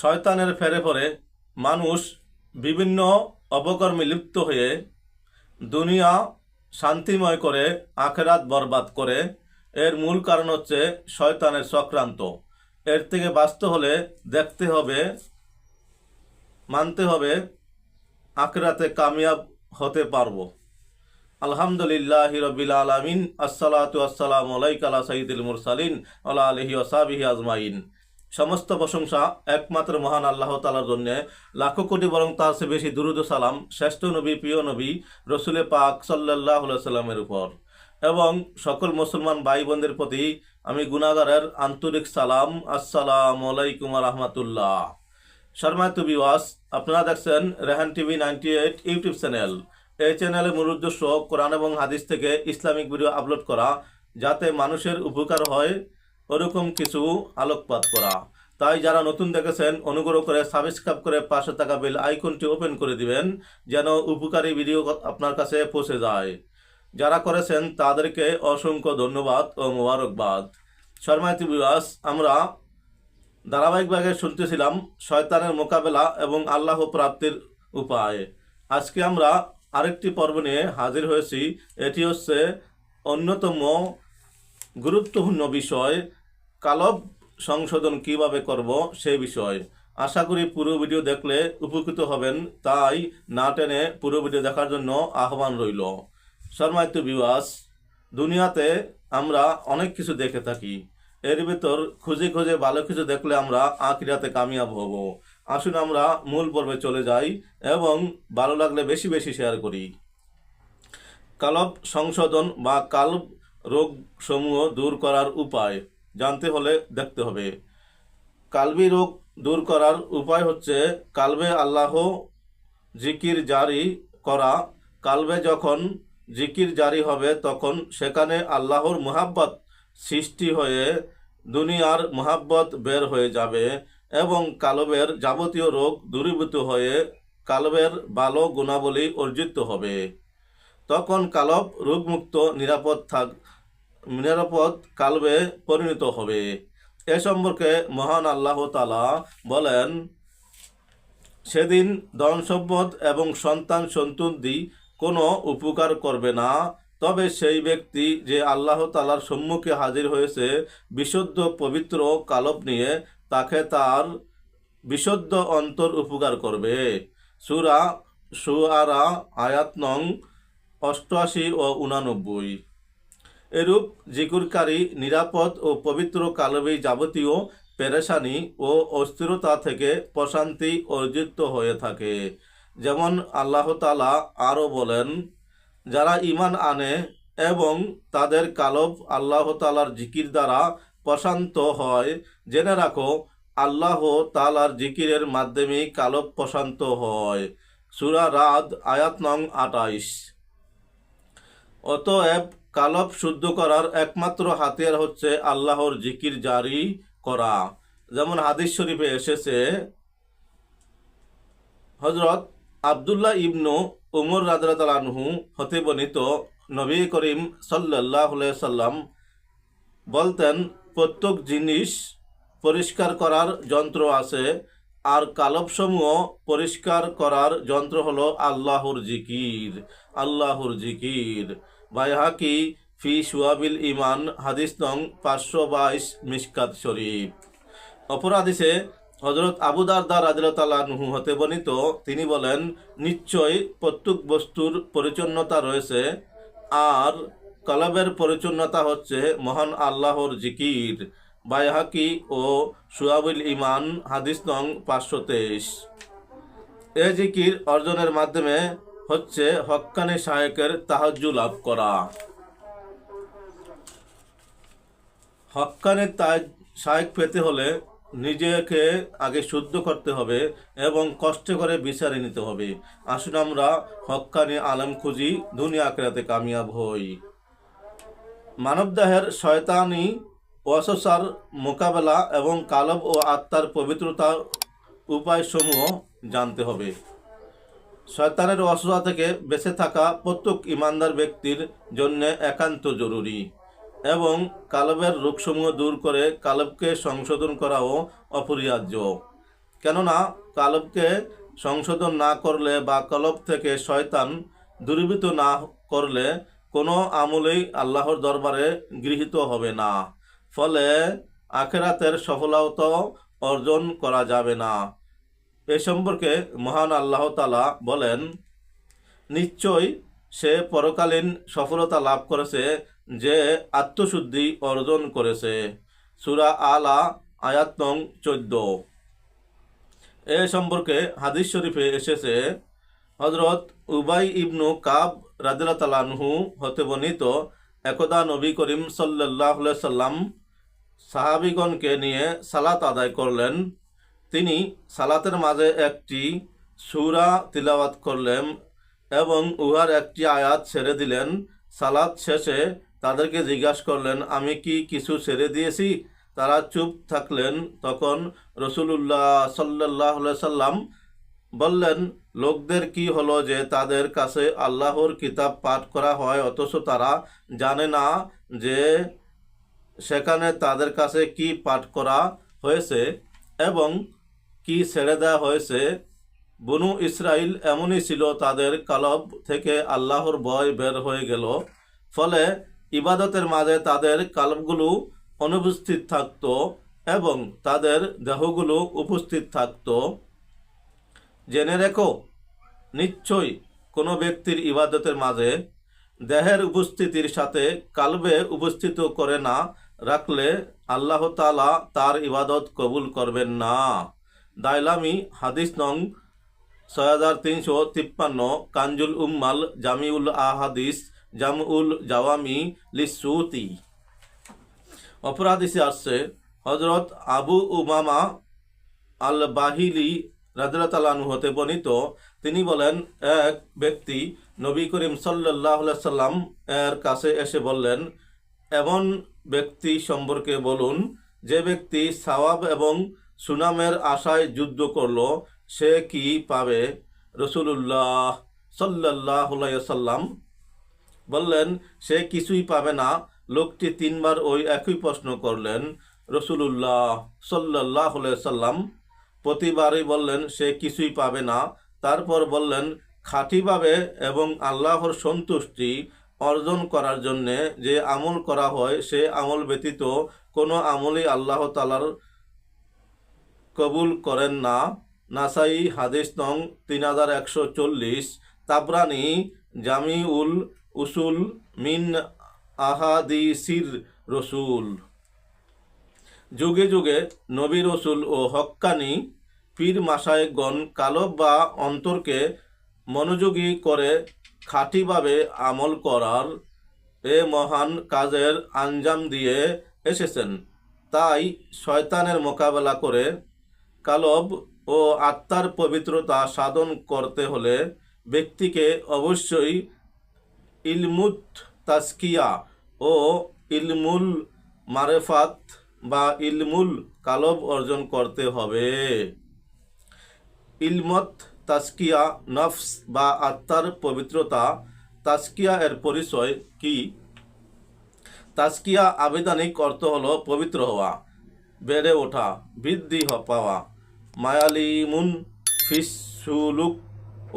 শয়তানের ফেরে পরে মানুষ বিভিন্ন অপকর্মে লিপ্ত হয়ে দুনিয়া শান্তিময় করে, আখেরাত বরবাদ করে। এর মূল কারণ হচ্ছে শয়তানের চক্রান্ত। এর থেকে বাঁচতে হলে দেখতে হবে, মানতে হবে, আখেরাতে কামিয়াব হতে পারব। আলহামদুলিল্লাহ রবিল আলমিন, আসসালাতু আসসালামু আলাইকালা সঈদুল মুরসালিন আল্লাহ আলহি ওসাবিহি আজমাইন। সমস্ত প্রশংসা একমাত্র মহান আল্লাহ তালার জন্যে। লাখো কোটি বরং তার চেয়ে বেশি দুরুদ সালাম শ্রেষ্ঠ নবী, প্রিয় নবী, রসুলে পাক সাল্লাহ সাল্লামের উপর। এবং সকল মুসলমান ভাই বোনদের প্রতি আমি গুনাগারের আন্তরিক সালাম, আসসালাম আলাইকুম রহমতুল্লাহ। শর্মা টু বিওয়াস আপনারা দেখছেন Rehan TV ninety eight YouTube channel. এই চ্যানেলের মূল উদ্দেশ্য কোরআন এবং হাদিস থেকে ইসলামিক ভিডিও আপলোড করা, যাতে মানুষের উপকার হয়। ওরকম কিছু আলোকপাত করা। তাই যারা নতুন দেখেছেন, অনুগ্রহ করে সাবস্ক্রাইব করে পাশে থাকা বেল আইকনটি ওপেন করে দিবেন, যেন উপকারী ভিডিও আপনার কাছে পৌঁছে যায়। যারা করেছেন, তাদেরকে অসংখ্য ধন্যবাদ ও মোবারকবাদ। শর্মায়তী বিবাস আমরা ধারাবাহিকভাবে শুনতেছিলাম শয়তানের মোকাবেলা এবং আল্লাহ প্রাপ্তির উপায়। আজকে আমরা আরেকটি পর্ব নিয়ে হাজির হয়েছি। এটি হচ্ছে অন্যতম গুরুত্বপূর্ণ বিষয় কালব সংশোধন কীভাবে করব সে বিষয়। আশা করি পুরো ভিডিও দেখলে উপকৃত হবেন, তাই না টেনে পুরো ভিডিও দেখার জন্য আহ্বান রইল। শর্মায়িত বিবাস দুনিয়াতে আমরা অনেক কিছু দেখে থাকি। এর ভিতর খুঁজে খুঁজে ভালো কিছু দেখলে আমরা আখিরাতে কামিয়াব হব। আসুন আমরা মূল পর্বে চলে যাই এবং ভালো লাগলে বেশি বেশি শেয়ার করি। কালব সংশোধন বা কালব রোগ সমূহ দূর করার উপায়। জানতে হলে দেখতে হবে। কালবি রোগ দূর করার উপায় হচ্ছে কালবে আল্লাহ জিকির জারি করা। কালবে যখন জিকির জারি হবে, তখন সেখানে আল্লাহর মোহাব্বত সৃষ্টি হয়ে দুনিয়ার মোহাব্বত বের হয়ে যাবে এবং কালবের যাবতীয় রোগ দূরীভূত হয়ে কালবের ভালো গুণাবলী অর্জিত হবে। তখন কালব রোগমুক্ত, নিরাপদ থাক নিরাপদ কালবে পরিণত হবে। এ সম্পর্কে মহান আল্লাহ তালা বলেন, সেদিন ধন সম্পদ এবং সন্তান সন্তুন্দি কোনো উপকার করবে না। তবে সেই ব্যক্তি যে আল্লাহ তালার সম্মুখে হাজির হয়েছে বিশুদ্ধ পবিত্র কালব নিয়ে, তাকে তার বিশুদ্ধ অন্তর উপকার করবে। সুরা সুয়ারা আয়াত নং অষ্টআশি ও উনানব্বই। এরূপ জিকুরকারী, নিরাপদ ও পবিত্র কালবে যাবতীয় পেরেশানি ও অস্থিরতা থেকে প্রশান্তি অর্জিত হয়ে থাকে। যেমন আল্লাহ তালা আরও বলেন, যারা ইমান আনে এবং তাদের কালব আল্লাহ তালার জিকির দ্বারা প্রশান্ত হয়, জেনে রাখো, আল্লাহ তালার জিকিরের মাধ্যমে কালব প্রশান্ত হয়। সুরা রাদ, আয়াত নং আটাইশ অতএব কালব শুদ্ধ করার একমাত্র হাতিয়ার হচ্ছে আল্লাহর জিকির জারি করা। যেমন হাদিস শরীফে এসেছে হজরত আবদুল্লাহ ইবনু উমর রাজরাতালানহু হতে বর্ণিত নবী করিম সাল্লাহ সাল্লাম বলতেন, প্রত্যেক জিনিস পরিষ্কার করার যন্ত্র আছে, আর কালবসমূহ পরিষ্কার করার যন্ত্র হলো আল্লাহর জিকির আল্লাহর জিকির। বাইহাকি ফি সুয়াবিল ইমান হাদিস নং পাঁচশো বাইশ মিসকাত শরীফ। অপর হাদিসে হজরত আবু দারদা রাজরতালাহু হতে বর্ণিত, তিনি বলেন, নিশ্চয় প্রত্যেক বস্তুর পরিচ্ছন্নতা রয়েছে, আর কলবের পরিচ্ছন্নতা হচ্ছে মহান আল্লাহর জিকির। বাইহাকি ও সুয়াবুল ইমান হাদিস নং পাঁচশো তেইশ। এ জিকির অর্জনের মাধ্যমে হচ্ছে হক্কানি শায়েকের তাহাজ্জু লাভ করা। হক্কানি তাজ শায়েক পেতে হলে নিজেকে আগে শুদ্ধ করতে হবে এবং কষ্ট করে বিচারে নিতে হবে। আসুন আমরা হক্কানি আলম খুঁজি, দুনিয়া আখেরাতে কামিয়াব হই। মানবদেহের শয়তানি অসসার মোকাবেলা এবং কালব ও আত্মার পবিত্রতা উপায়সমূহ জানতে হবে। শয়তানের অসুস্থতা থেকে বেঁচে থাকা প্রত্যেক ইমানদার ব্যক্তির জন্য একান্ত জরুরি এবং কালবের রোগসমূহ দূর করে কালবকে সংশোধন করাও অপরিহার্য। কেননা, কালবকে সংশোধন না করলে বা কলব থেকে শয়তান দূরীভূত না করলে কোনো আমলেই আল্লাহর দরবারে গৃহীত হবে না। ফলে আখেরাতের সফলতা অর্জন করা যাবে না। এ সম্পর্কে মহান আল্লাহ তালা বলেন, নিশ্চয় সে পরকালীন সফলতা লাভ করেছে যে আত্মশুদ্ধি অর্জন করেছে। সুরা আলা আয়াত নং চোদ্দ। এ সম্পর্কে হাদিস শরীফে এসেছে হজরত উবাই ইবনু কাব রাদিল্লাহু হতে বর্ণিত একদা নবী করিম সাল্লাহ সাল্লাম সাহাবিগণকে নিয়ে সালাত আদায় করলেন। তিনি সালাতের মাঝে একটি সুরা তিলাওয়াত করলেন এবং উহার একটি আয়াত ছেড়ে দিলেন। সালাত শেষে তাদেরকে জিজ্ঞাসা করলেন, আমি কি কিছু ছেড়ে দিয়েছি? তারা চুপ থাকলেন। তখন রসুলুল্লাহ সাল্লাহ সাল্লাম বললেন, লোকদের কি হলো যে তাদের কাছে আল্লাহর কিতাব পাঠ করা হয়? অথচ তারা জানে না যে সেখানে তাদের কাছে কি পাঠ করা হয়েছে এবং কি ছেড়ে দেওয়া হয়েছে? বনু ইসরাইল এমনই ছিল, তাদের কালব থেকে আল্লাহর ভয় বের হয়ে গেল। ফলে ইবাদতের মাঝে তাদের কালবগুলো অনুপস্থিত থাকত এবং তাদের দেহগুলো উপস্থিত থাকত। জেনে রেখো, নিশ্চয়ই কোনো ব্যক্তির ইবাদতের মাঝে দেহের উপস্থিতির সাথে কালবে উপস্থিত করে না রাখলে আল্লাহ তালা তার ইবাদত কবুল করবেন না। দাইলামি হাদিস নং ছয় হাজার তিনশো তিপ্পান্ন, কাঞ্জুল উম্মাল, জামিউল আহাদিস, জামউল জাওয়ামি লিসুতি অপরাধিসে আসছে হজরত আবু উমামা আল বাহিলি রাজরাতালানু হতে বর্ণিত। তিনি বলেন, এক ব্যক্তি নবী করিম সাল্লাহ সাল্লাম এর কাছে এসে বললেন, এমন ব্যক্তি সম্পর্কে বলুন যে ব্যক্তি সওয়াব এবং সুনামের আশায় যুদ্ধ করল, সে কি পাবে? রসুল্লাহ সাল্লাহ সাল্লাম বললেন, সে কিছুই পাবে না। লোকটি তিনবার ওই একই প্রশ্ন করলেন, রসুলুল্লাহ সাল্লাহ সাল্লাম প্রতিবারই বললেন, সে কিছুই পাবে না। তারপর বললেন, খাঁটি পাবে এবং আল্লাহর সন্তুষ্টি অর্জন করার জন্যে যে আমল করা হয়, সে আমল ব্যতীত কোনো আমলই আল্লাহ তালার কবুল করেন না। নাসাই হাদিস নং তিন হাজার একশো চল্লিশ। তাবরানি জামিউল উসুল মিন আহাদিসির রসুল। যুগে যুগে নবী রসুল ও হক্কানি পীর মাসায়গণ কালব বা অন্তরকে মনোযোগী করে খাঁটিভাবে আমল করার এ মহান কাজের আঞ্জাম দিয়ে এসেছেন। তাই শয়তানের মোকাবেলা করে কালব ও আত্মার পবিত্রতা সাধন করতে হলে ব্যক্তিকে অবশ্যই ইলমুত তাস্কিয়া ও ইলমুল মারেফাত বা ইলমুল কালব অর্জন করতে হবে। ইলমত তাস্কিয়া নফস বা আত্মার পবিত্রতা, তাস্কিয়া এর পরিচয় কি? তাস্কিয়া আবেদানিক অর্থ হলো পবিত্র হওয়া। বেড়ে ওঠা, বৃদ্ধি পাওয়া। মায়ালিমুন ফিসুলুক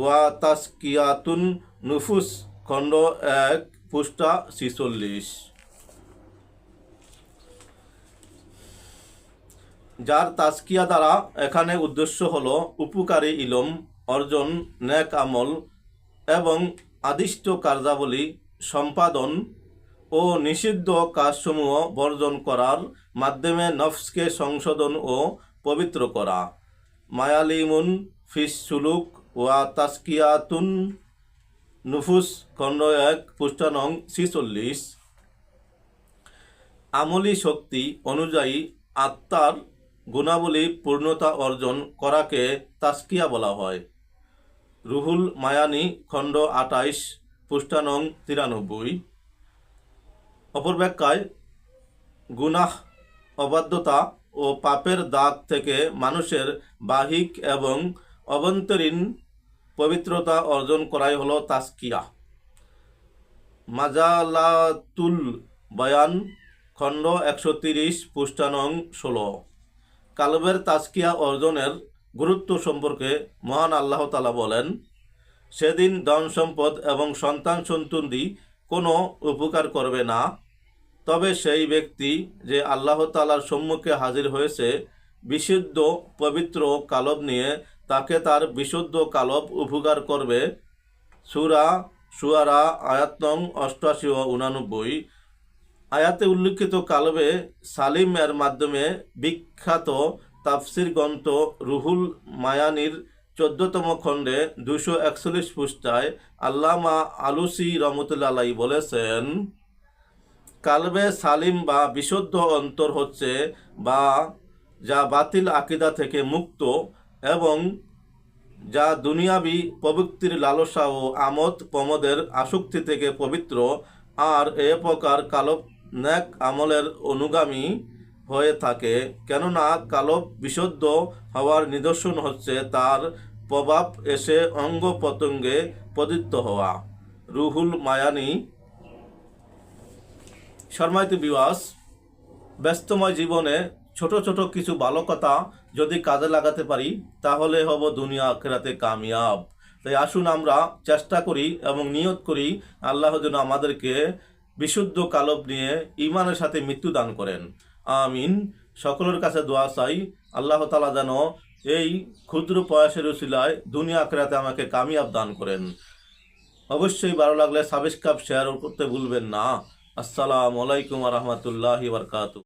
ওয়া তাস্কিয়াতুন নুফুস। খণ্ড এক পুষ্টা ছিচল্লিশ। যার তাস্কিয়া দ্বারা এখানে উদ্দেশ্য হল উপকারী ইলম, অর্জন, নেক আমল এবং আদিষ্ট কার্যাবলী, সম্পাদন ও নিষিদ্ধ কাজসমূহ বর্জন করার মাধ্যমে নফসকে সংশোধন ও পবিত্র করা। মায়ালিমুন ফিস সুলুক ওয়া তাস্কিয়াতুন নুফুস, খণ্ড এক পুষ্টানং ছিচল্লিশ। আমলি শক্তি অনুযায়ী আত্মার গুণাবলী পূর্ণতা অর্জন করাকে তাস্কিয়া বলা হয়। রুহুল মায়ানি, খণ্ড আটাইশ পুষ্টানং তিরানব্বই। অপর ব্যাখ্যায় গুনাহ, অবাধ্যতা ও পাপের দাগ থেকে মানুষের বাহিক এবং অভ্যন্তরীণ পবিত্রতা অর্জন করাই হলো তাস্কিয়া মাজালাতুল বয়ান, খণ্ড একশো তিরিশ পুষ্টানং ষোলো। কালবের তাস্কিয়া অর্জনের গুরুত্ব সম্পর্কে মহান আল্লাহ তালা বলেন, সেদিন ধন সম্পদ এবং সন্তান সন্তুন্দি কোনো উপকার করবে না। তবে সেই ব্যক্তি যে আল্লাহ তালার সম্মুখে হাজির হয়েছে, বিশুদ্ধ, পবিত্র কালব নিয়ে তাকে তার বিশুদ্ধ কালব উপকার করবে। সুরা সুয়ারা আয়াত নং অষ্টআশি ও উনানব্বই। আয়াতে উল্লিখিত কালবে সালিমের মাধ্যমে বিখ্যাত তাফসির গ্রন্থ রুহুল মায়ানির চোদ্দতম খণ্ডে দুশো একচল্লিশ পৃষ্ঠায় আল্লামা আলুসি রহমতুল্লাহ বলেছেন, কালবে সালিম বা বিশুদ্ধ অন্তর হচ্ছে বা যা বাতিল আকিদা থেকে মুক্ত এবং যা দুনিয়াবি প্রবৃত্তির লালসা ও আমোদ প্রমোদের আসক্তি থেকে পবিত্র, আর এ প্রকার কালো ন্যাক আমলের অনুগামী হয়ে থাকে। কেননা কালো বিশুদ্ধ হওয়ার নিদর্শন হচ্ছে তার প্রভাব এসে অঙ্গ প্রত্যঙ্গে পদিত্য হওয়া। রুহুল মায়ানি। শর্মাইত বিবাস ব্যস্তময় জীবনে ছোট ছোট কিছু ভালো কথা যদি কাজে লাগাতে পারি, তাহলে হব দুনিয়া আখেরাতে কামিয়াব। তাই আসুন আমরা চেষ্টা করি এবং নিয়ত করি আল্লাহ যেন আমাদেরকে বিশুদ্ধ কালব নিয়ে ইমানের সাথে মৃত্যু দান করেন। আমিন। সকলের কাছে দোয়া চাই, আল্লাহ তালা যেন এই ক্ষুদ্র প্রয়াসের উসিলায় দুনিয়া আখেরাতে আমাকে কামিয়াব দান করেন। অবশ্যই ভালো লাগলে সাবস্ক্রাইব শেয়ার করতে ভুলবেন না। আসসালামু আলাইকুম রহমতুল্লাহ বরকাতু